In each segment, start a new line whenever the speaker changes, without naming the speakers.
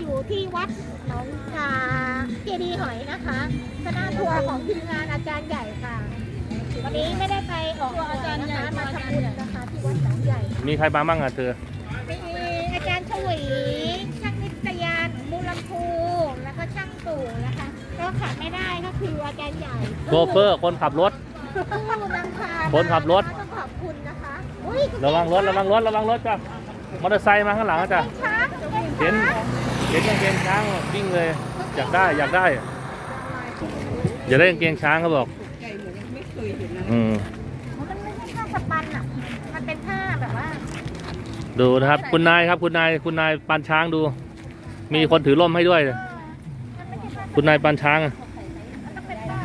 อยู่ที่วัดหนองกาเจดีย์หอยนะคะคณะทัวร์ของทีมงานอาจารย์ใหญ่ค่ะ วันนี้ไม่ได้ไปออกทัวร์อาจารย์นะคะมาทำบุญนะคะที่วัดหนองใหญ่
มีใครมาบ้างอะเธอ
มีอาจารย์ชวีช่างนิตยานมูลลำพูแล้วก็ช่างตู่นะคะก็ขาดไม่ได้ก็คืออาจารย์ใหญ่
โชเฟอร์คนขับรถ
ผู้นำพา
คนขับรถ
ต้องขอบคุณนะคะอุ๊ย
ระวังรถระวังรถระวังรถจ้ะมอเตอร์ไซค์มาข้างหลังอะจ้ะ
ช้าง
เห็น เห็นกางเกงช้างวิ่งเลย อยากได้อยากได้อยากได้กางเกงช้างเขาบอกอืม
มันไม่ใช่ผ้าสปันอะ มันเป็นผ้าแบบว่า
ดูนะครับ คุณนายครับ คุณนายคุณนายปานช้างดู มีคนถือร่มให้ด้วย
มันไม่ใช่ผ้า
คุณนายปานช้างอะ
มันต้องเป็นผ้า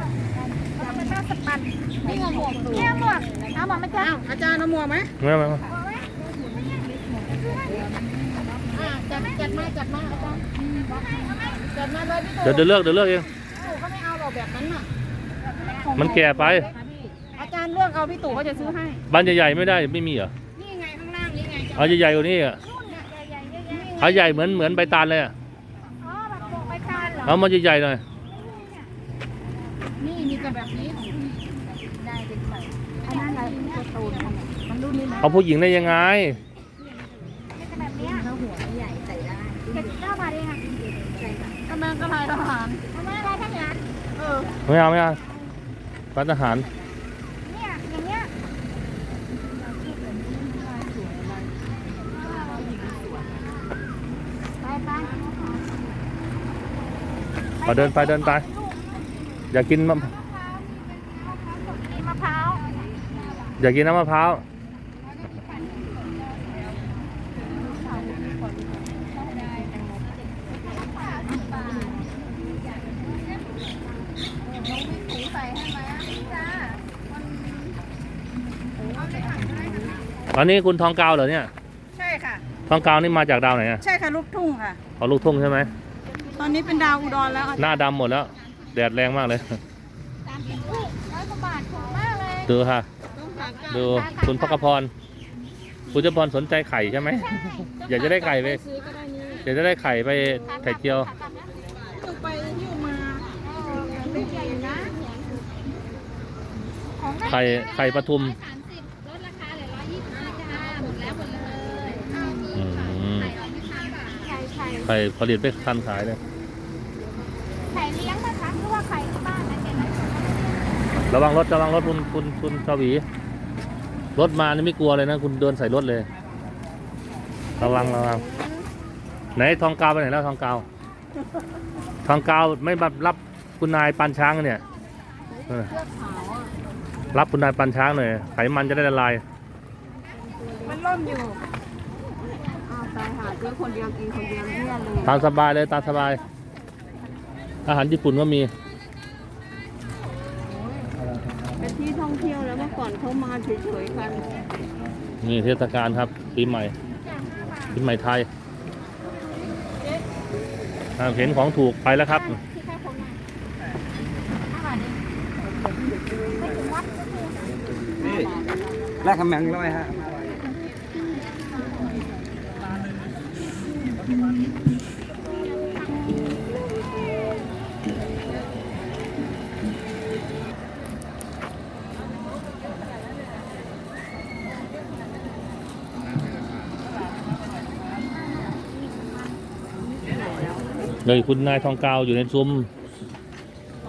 มันต้องเป็นผ้าสปันนี่หมวกเนี่ยหมวกเอาหมวกมาจ้า
อาจารย์เอาหมวกไหม
ไม่ไม่ไม่
อ่าจัดจัด มาจัดมาอาจารย์จัดมาเลยพี่
เดี๋ยวเดี๋ยวเลือกเดี๋ยวเลือกเอง
ตู่เขาไม่เอาหรอกแบบนั้นน่ะ
มันแก่ไป
อาจารย์เลือกเอาพี่ตู่เขาจะซื้อให้
บ้านใหญ่ๆไม่ได้ไม่มีเหรอ
นี่ไงข้างล่างนี่ไง
เอาใหญ่ๆกว่านี้อะ
รุ่นเนี่ยใหญ่ๆเยอะๆ
เอาใหญ่เหมือนเหมือนใบตาลเลยอะ
อ๋อแบบหมวกใบตาลเหรอ
เอามาใหญ่ๆหน่อย
นี่มีแต่แบบนี้ของผู้หญิงได้เป็นใส่อันนั้นอะไรตัวตูนมันรุ่นนี้นะ
เอาผู้หญิงได้ยังไง
ไม่ใช่แบบเนี้ย
ถ้าหัวใหญ่ใส่ได้
เจ็ดสิบเก้าบาทเองอะ
กำลังกระไรทหาร
ทำไมอะไรทั้งนั้น
เออ
ไม่เอาไม่เอาร้านอาหาร
เนี่ยอย่างเงี้ยไปไป
ขอเดินไปเดินไป อยากกินมะ
มีมะพร้าว
อยากกินน้ำมะพร้าว ตอนนี้คุณทองกาวเหรอเนี่ย
ใช่ค่ะ
ทองกาวนี่มาจากดาวไหนอะ
ใช่ค่ะลูกทุ่งค่ะ
เอาลูกทุ่งใช่ไหม
ตอนนี้เป็นดาวอุดรแล้วอา
ห
จารย์
น้าดำหมดแล้ว แดดแรงมากเลย
สามสิบลูกร้อยกว่าบาทถูกมากเลย
ดูค่ะ
ต้องหาการ
ดูคุณพักพร คุณเจะพรสนใจไข่ใช่ไหม อยากจะได้ไข่ไป
ซื้อก็ได้นี่
อยากจะได้ไข่ไปไข่เจียว
ต้องไปหิ้วมา
ไม่ใหญ่นะของ
ไข่ไข่ปทุม
สาม ไข่ไข่ไข่
ผลิตไปทันขายเลย
ไข่เลี้ยงนะคะหรือว่าไข่ที่บ้านนะเจ็ดร้อยสิบ
ระวังรถระวังรถคุณคุณคุณชาวีรถมานี่ไม่กลัวเลยนะ คุณเดินใส่รถเลย ระวังระวังไหนทองกาวไปไหนแล้วทองกาวทองกาวไม่มารับคุณนายปันช้างเนี่ยเออ
เสื้อขาวอะ
รับคุณนายปันช้างหน่อยไขมันจะได้ละลาย
มันร่มอยู่ อ้าวตายหาซื้อคนเดียวกินคนเดียวเนี่ยเลย
ตามสบายเลยตามสบาย อาหารญี่ปุ่นก็มี
เป็นที่ท่องเที่ยวแล้วเมื่อก่อนเขามาเฉยๆกัน
นี่เทศกาลครับปีใหม่ปีใหม่ไทยอ่าเห็นของถูกไปแล้วครับ
ที่แค่คนน่ะห้าบาทเองไม่ถึงวัดก็คือ
แลกคำแมงร้อยฮะ
เลยคุณนายทองกาวอยู่ในซุ้ม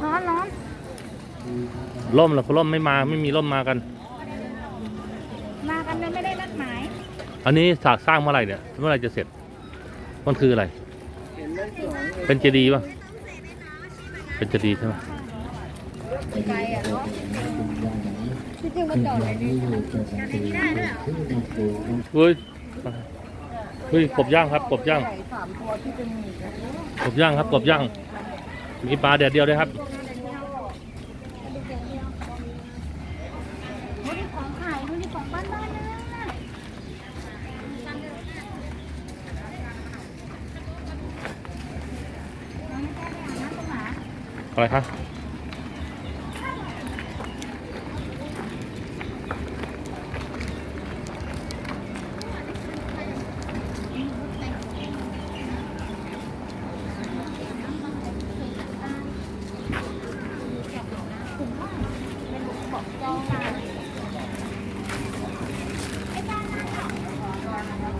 ร้อนร้อน
ร่มเหรอร่มไม่มาไม่มีร่มมากัน
มากันเลยไม่ได้นัดหมาย
อันนี้ฉากสร้างเมื่อไหร่เนี่ยเมื่อไหร่จะเสร็จ มันคืออะไร เป็นเจดีย์ป่ะเป็นเจดีย์ใช่ไหม
ไกลอะเนาะที่จริงมันจอดเลยนี่
เฮ้ย เฮ้ยกบย่างครับกบย่าง
ไก่สามตัวที่เป็นหมีอะ
กบย่างครับกบย่าง มีปลาแดดเดียวด้วยครับ
ดูดิของขายดูดิของบ้านบ้านๆนะ
อะไรครั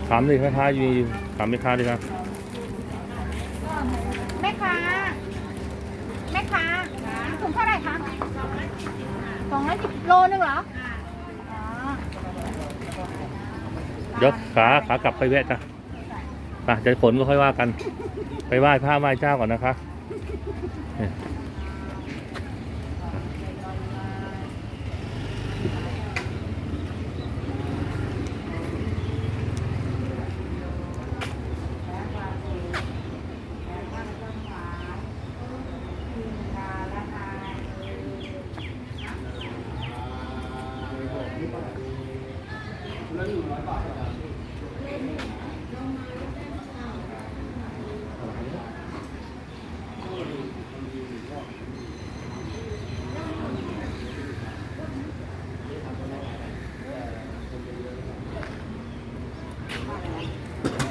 บามดิแม่ค้าอยู่ถามแม่ค้าดิครับ
แม่ค้าแม่ค้าถุงเท่าไหร่คะสองร้อยสิบโลนึงเหรออ๋อ
เดี๋ยวขาขากลับไปแวะจ้ะไปใจฝนก็ค่อยว่ากัน ไปไหว้พระไหว้เจ้าก่อนนะคะ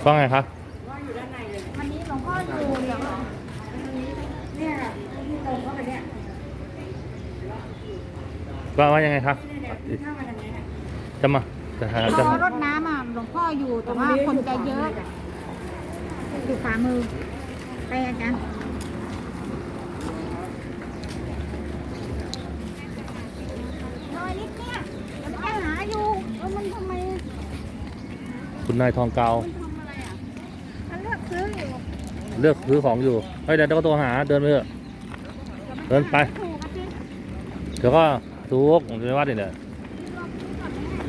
ว่าไงคะ
วันนี้หลวงพ่ออยู่เหรอ
ว่าว่ายังไงคะจะมาจะหารจะ
อรถน้ำอะหลวงพ่ออยู่แต่ว่าคนจะเยอะอยู่ขวามือไปอาจารย์รอยนิดเนี่ยมันจะหาอยู่เออมันทำไม
คุณนายทองเกา
มันเลือกซื้ออยู่
เลือกซื้อของอยู่เฮ้ยเดี๋ยวก็ตัวหาเดินไปเถอะเดินไปเดี๋ยวก็ทุกผมจะว่าดิเนี่ย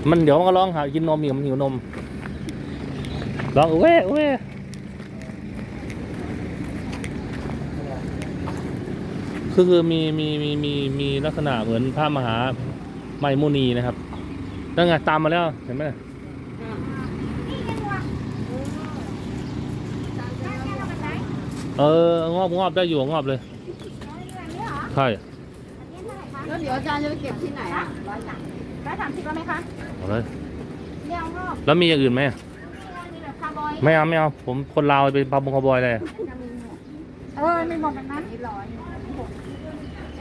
มันเดี๋ยวมันก็ร้องหากินนมอีกมันหิวนมร้องเว้ยเว้ยคือคือมีมีมีมีมีลักษณะเหมือนพระมหาไมมุนีนะครับนั่นไงตามมาแล้วเห็นไหม
นี่ยังวะได้แค่เราแบบไหน
เอองอบงอบได้อยู่งอบเลย
ร้อยเดือนนี้เหรอ
ใช่
อันนี้เท่าไหร่คะ
แล้วเดี๋ยวอาจารย์จะไปเก็บที่ไหนอะ
ร้อยสามร้อยสามสิบแล้วไหมคะ
เอาเลย
เรียงรอบ
แล้วมีอย่างอื่นไหม
มีแบบคาร์บอย
ไม่เอาไม่เอาผมคนลาวเป็นปาบงคาร์บอยเลย
เออมีหมดแบบนั้นร้อย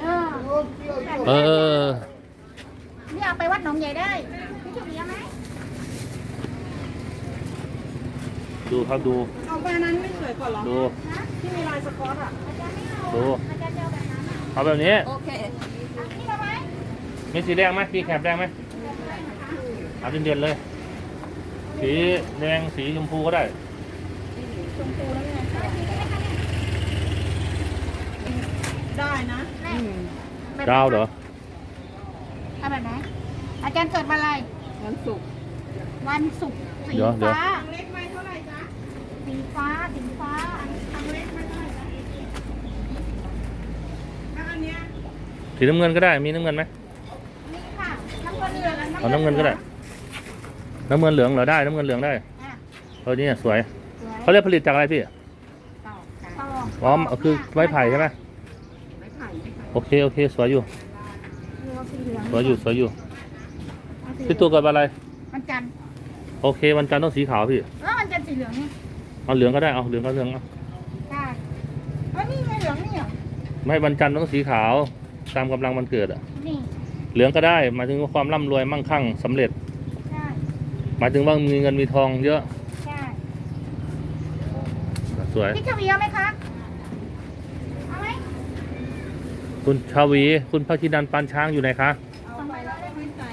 เออ
เออ
นี่เอาไปวัดหนองใหญ่ได้พี่จุ๋มเยอะไหม
ดูครับดู
เอาไปอันนั้นไม่สวยกว่าหรอ
ดู
ที่มีลายสก๊อตอะ
อาจารย์ไม่เอา
ดู
อาจารย์เจอแบบนั้นอะ
เอาแบบนี้
โอเค
เอานี่มาไหม
มีสีแดงไหมมีแคบแดงไหมเอาเด่นๆเลย สีแดงสีชมพูก็ได้
ได้นะ
แม่แบบ
ดาวเหรอ
เอาแบบไหนอาจารย์เกิดวันอะไร
วันศุกร์
วันศุกร์สี
เดี๋ยวเดี๋ยว
ฟ้า สีฟ้าสีฟ้าอัน
ทางเล็กไหมเท่าไหร่จ๊ะแล้วอันเนี้ย
สีน้ำเงินก็ได้ มีน้ำเงินไหม
นี่ค่ะน้ำเงินเหลือง
เอาน้ำเงินก็ได้ น้ำเงินเหลืองเหรอได้ น้ำเงินเหลืองได้
อะ
เออนี่สวย
สวย
เขาเรียกผลิตจากอะไรพี่
ต่อ
อ๋อคือไม้ไผ่ใช่ไหม
ไม่ไผ่ไม่ไผ่
โอเคโอเค สวยอยู่
เอาสีเหลือง
สวยอยู่สวยอยู่
เอาสี
พี่ตัวเกิดวันอะไร
มันจันทร์
โอเควันจันทร์ต้องสีขาวพี่
แล้วมันจันทร์สีเหลืองนี่
เอาเหลืองก็ได้เอาเหลืองก็เหลืองเอา
ได้เอ้ยนี่ไงเหลืองนี่เหรอ
ไม่วันจันทร์ต้องสีขาวตามกำลังวันเกิดอะ
นี่
เหลืองก็ได้หมายถึงว่าความร่ำรวยมั่งคั่งสำเร็จ
ใช่
หมายถึงว่ามีเงินมีทองเยอะ
ใช่
สวย
พี่ชวีเอาไหมคะเอาไหม
คุณชาวี คุณพระธินันท์ปานช้างอยู่ไหนคะ
เอาไปแล้วก็ไม่ใส่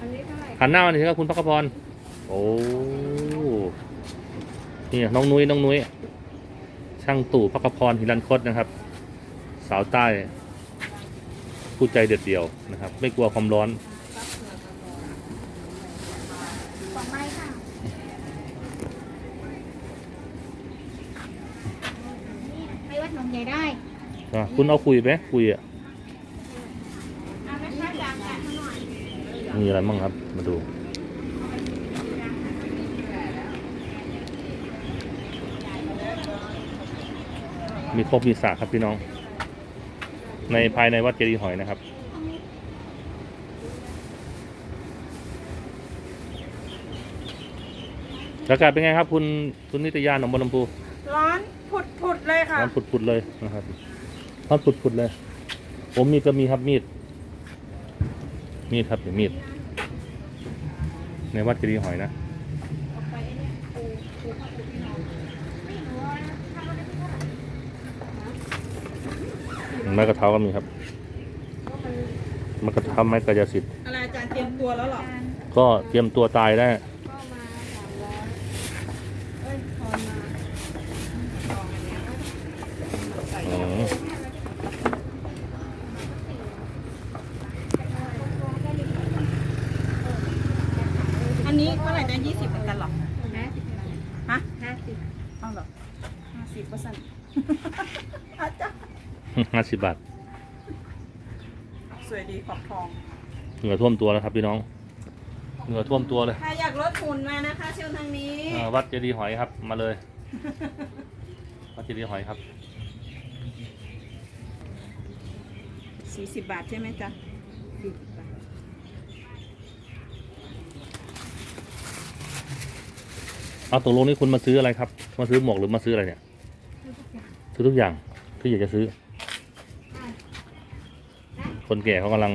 อันนี้เท่าไหร่
หันหน้ามาหน่อยครับคุณพักขพรโอ้ นี่น้องนุ้ยน้องนุ้ยช่างตู่พักพรหิรันคตนะครับ สาวใต้ผู้ใจเด็ดเดี่ยวนะครับ ไม่กลัวความร้อน
ไปวัดหนองใหญ่ได้
อะคุณเอาคุยไหมคุยอะ
มีอะ
ไรบ้างครับ มาดู มีครบมีสากครับพี่น้อง ในภายในวัดเจดีย์หอยนะครับ อากาศเป็นไงครับ คุณคุณนิตยาหนองบัวลำพู
ร้อนผุดๆเลยค่ะ
ร้อนผุดๆเลยนะครับร้อนผุดๆเลย ผมมีดก็มีครับมีด มีดครับเดี๋ยวมีด ในวัดเจดีย์หอยนะ ไม้กระเท้าก็มีครับไม้กระเท้าไม้กระยาสิทธิ์
อะไรอาจารย์เตรียมตัวแล้วหรอ
ก็เตรียมตัวตายได้
อันนี้เท่าไหร่นะยี่สิบเหมือนกันหรอ
ห้าสิบ
ฮะ
ห้าสิบ
เอาหรอห้าสิบเปอร์เซ็นต์อาจารย์
ห้าสิบบาท
สวยดีขอบทอง
เหงื่อท่วมตัวแล้วครับพี่น้องเหงื่อท่วมตัวเลย
ใครอยากลดหุ่นมานะคะเชิญทางนี้
อ่าวัดเจดีย์หอยครับมาเลย วัดเจดีย์หอยครับ
สี่สิบบาทใช่ไหมจ๊ะ
เอาตกลงนี่คุณมาซื้ออะไรครับ มาซื้อหมวกหรือมาซื้ออะไรเนี่ย ซื้อทุกอย่างที่อยากจะซื้อ คนแก่เขากำลัง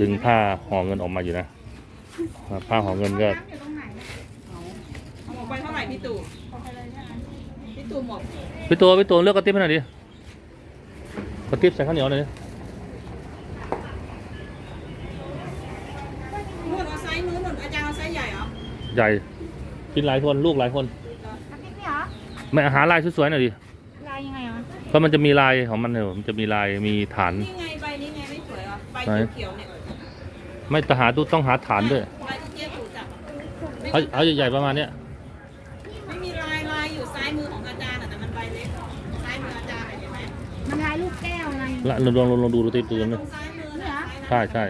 ดึงผ้าห่อเงินออกมาอยู่นะ ผ้าห่อเงินก็
อยู่ตรงไหนนะ
เอาหมกไปเท่าไหร่พี่ตู่พี่ตู่หมก
พี่ตัวพี่ตัวเลือกกระติบให้หน่อยดิกระติบใส่ข้าวเหนียวหน่อยดิ
นู่นเอาไซส์นู้นนู่นอาจารย์เอาไซส์ใหญ่เหรอ
ใหญ่กินหลายคนลูกหลายคน
อาทิตย์นี้เหรอ
ไม่หาลายสวยๆหน่อยดิ
ลายยังไงอะ
เพราะมันจะมีลายของมันเนี่ยมันจะมีลายมีฐาน
นี่ไงใบนี้ ไงไม่สวยเหรอใบ
ไหน
เขียวๆเนี่ย
ไม่ทหารต้องหาฐานด้วย
ใบที่เจ๊ตู่จับ
เอาเอาใหญ่ๆประมาณเนี้ย
ไม่มีลายลายอยู่ซ้ายมือของอาจารย์อะแต่มันใบเล็กซ้ายมืออาจารย์เห็นไหม
มันลายลูกแก้วอะไร
ละลองลองลองดูดูติดดู
ต
นะ
รงซ้ายมือ
เนี่ย
นะ
ใช่ใช่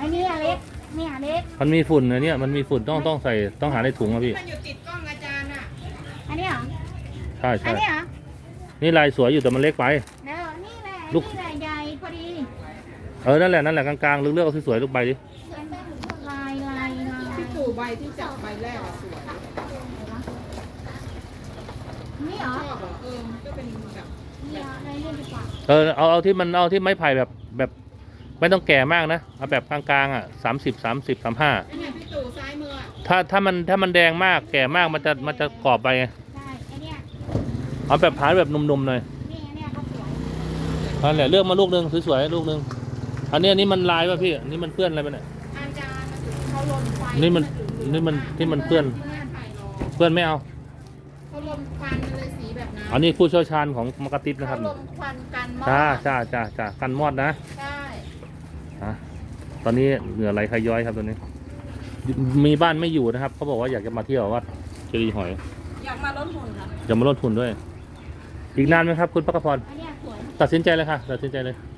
อันนี้อเล็กนี่อเล็ก
มันมีฝุ่นนะเนี่ยมันมีฝุ่นต้องต้องใส่ต้องหาในถุงอะพี่
มันอยู่ติดกล้องอาจารย์อะ
อันนี้เหรอ
ใช่
อั
ใช่
นนี้เหรอ
นี่ลายสวยอยู่แต่มันเล็กไป
เดี๋ยวนี่แหละ
ลูก
นี่แหละใหญ่พอดี
เออนั่นแหละนั่นแหละกลางๆเลือกๆเอาสวยๆลูกใบดิ
ลายลายลาย
พี่ตู่ใบที่จับใบแรกอะสวย
นี่เหรอ
ชอบเหรอเออมันก็เป็นแบบ
นี่เหรอในนี่ดีกว่า
เออเอาเอาที่มันเอาที่ไม้ไผ่แบบแบบไม่ต้องแก่มากนะเอาแบบกลางๆอะสามสิบสามสิบสามห้า
นี่ไงพี่ตู่ซ้ายมืออะ
ถ้าถ้ามันถ้ามันแดงมากแก่มากมันจะมันจะกรอบไปไง
ใช่ไอเนี้ย
เอาแบบผานแบบนุ่มๆหน่อย
นี่อันเนี้ยเขาสวย
นั่นแหละเลือกมาลูกหนึ่งสวยๆลูกหนึ่ง อันนี้อันนี้มันลายป่ะพี่อันนี่มันเปื้อนอะไรไปเนี่ย
อาจารย์เขาลมไฟ
นี่มันนี่มันที่มันเปื้อน
ที่นั่นไปรอ
เปื้อนไม่เอา
เขาลมควันมันเลยสีแบบนั้น
อันนี้ผู้เชี่ยวชาญของมกระติบนะค
เขา
รับ
ลมควันกันมอ
จ้า
ด
จ้าจ้าจ้ากันมอดนะ
ใช่
อะตอนนี้เหงื่อไหลใครย้อยครับตอนนี้ มีบ้านไม่อยู่นะครับเขาบอกว่าอยากจะมาเที่ยววัดเจดีย์หอย
อยากมาลดหุ่นค่ะ
จะมาลดทุนด้วย อีกนานไหมครับ คุณปักพร
อันเนี้ยสวย
ตัดสินใจเลยค่ะ ตัดสินใจเลย
นี่
โอเค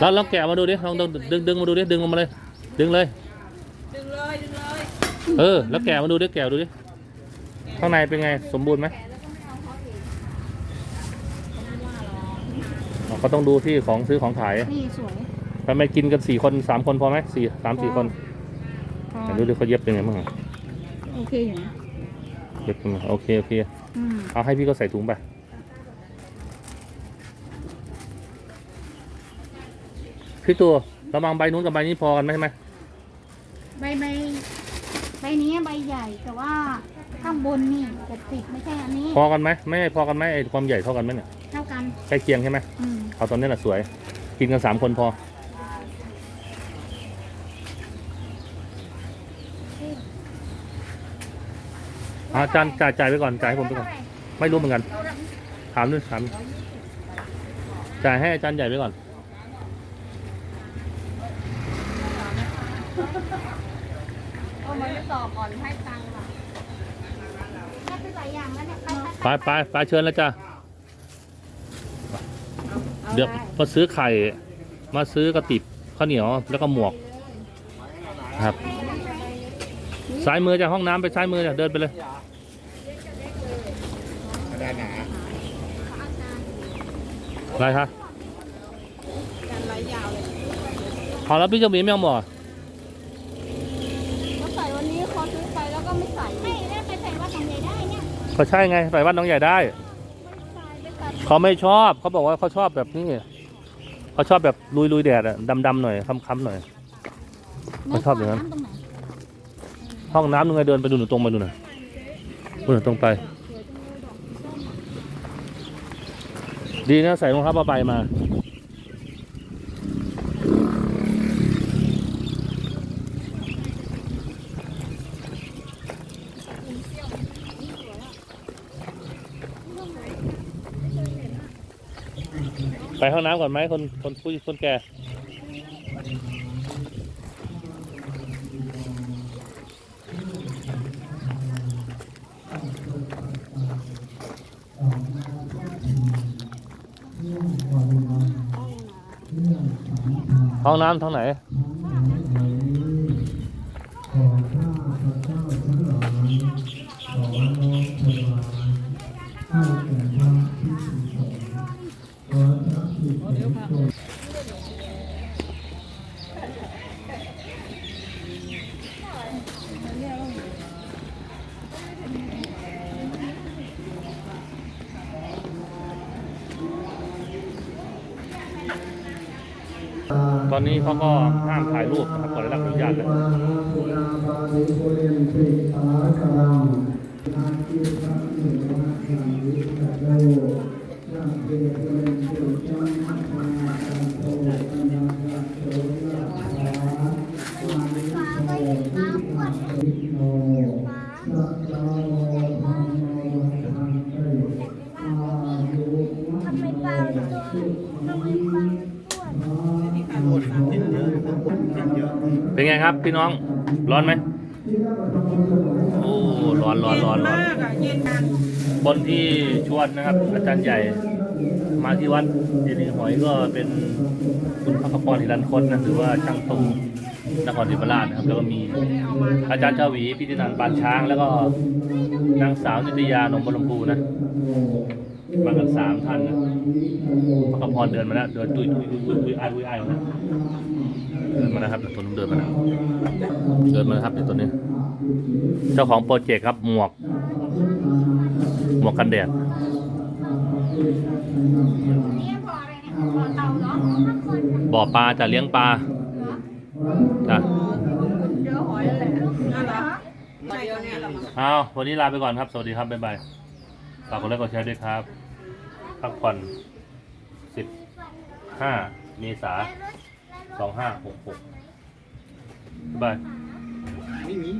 แล้วลองแกะมาดูดิลองดึงดึงดึงมาดูดิดึงลงมาเลย ดึงเลย
ดึงเลยดึงเลย
เออ แล้วแกะมาดูดิแกะดูดิข้างในเป็นไงสมบูรณ์ไหมอ๋อก็ต้องดูที่ของซื้อของขาย
นี่สวย
ทำไมกินกันสี่คนสามคนพอไหมสี่สามสี่คน
พอ
ไหนดูดิเขาเย็บเป็นไงบ้างอะ
โอเคอยู่นะ
เย็บเป็นไงโอเคโอเค
อืม
เอาให้พี่ก็ใส่ถุงไป พี่ตัวระวังใบนู้นกับใบนี้พอกันไหมใช่ไหม
ใบใบใบนี้ใบใหญ่แต่ว่าข้างบนนี่จะติดไม่ใช่อันนี้
พอกันไหมไม่พอกันไหมไอ้ความใหญ่เท่ากันไหมเนี่ย
เท่ากัน
ใกล้เคียงใช่ไหม
อืม
เอาตอนนี้แหละสวย กินกันสามคนพออาจารย์จ่ายจ่ายไปก่อนจ่ายให้ผมไปก่อน ไม่รู้เหมือนกัน ถามด้วยถามจ่ายให้อาจารย์ใหญ่ไปก่อน
เอามันไม่ตอบก่อนให้ตังค์ค่ะ
ก็คือหลายอย่างแล้วเนี่ย ไปไป
ไปไปไปเชิญแล้วจ้ะเดี๋ยวมาซื้อไข่ มาซื้อกระติบข้าวเหนียวแล้วก็หมวกครับซ้ายมือจากห้องน้ำไปซ้ายมือเนี่ยเดินไปเลยอะไรคะ
การไล่ยาวเลย
เอาแล้วพี่เจ้าหมีไม่เอาหมวก
เขาใส่วันนี้เขาซื้อไปแล้วก็ไม่ใส่
ไม่ได้ไปใส่ว่าทำใหญ่ได้เนี่ย
ก็ใช่ไงใส่วัดน้องใหญ่ได้ เขาไม่ชอบเขาบอกว่าเขาชอบแบบนี้เขาชอบแบบลุยลุยๆแดดอะดำๆหน่อยค้ำๆหน่อยไม่ชอบอย่างนั้น
ตรงไหน
ห้องน้ำยังไงเดินไปดูหนูตรงไปดูหน่อยดูหนูตรงไป ดีนะใส่รองเท้าผ้าใบมา ไป ห้องน้ำก่อนไหมคนคนผู้คนแก่ห้องน้ำทางไหน ตอนนี้เขาก็ห้ามถ่ายรูปนะครับก่อนได้รับอนุญาตแล้ว
ทำไมเปล่าตัวทำไมเปลา
เป็นไงครับพี่น้อง ร้อนไหมโอ้ร้อนร้อนร้อนร้อน
มากอะเย็น
ที่ชวนนะครับ อาจารย์ใหญ่ มาที่วัดเจดีย์หอยก็เป็นคุณพักพรหิรันคตนะหรือว่าช่างตรงนครศรีธรรมราชนะครับ แล้วก็มีอาจารย์เจ้าวีพิธีนันท์ปานช้าง แล้วก็นางสาวนิตยานมบรมพูนะ มากันสามท่านนะพักพรเดินมาแล้วเดินตุยตุยตุยตุยตุยไอ้ตุยไอ้มาแล้วเดินมาแล้วครับตัวนู้นเดินมาแล้วเดินมาแล้วครับเดี๋ยวตัวนี้ เจ้าของโปรเจกต์ครับหมวก หมวกกันแดด
นี่พออะไรเนี่ยพอเตาเหรอข้างบน
บ่อปลาจะเลี้ยงปลาจ้ะ
เจอหอยแหละน่ารักเดียวเนี่ยละมั้ง
เอาวันนี้ลาไปก่อนครับ สวัสดีครับ บ๊ายบาย ฝากกดไลค์กดแชร์ด้วยครับ พักผ่อนสิบห้าเมษาสองห้าหกหกบ๊ายบาย
ไม่มี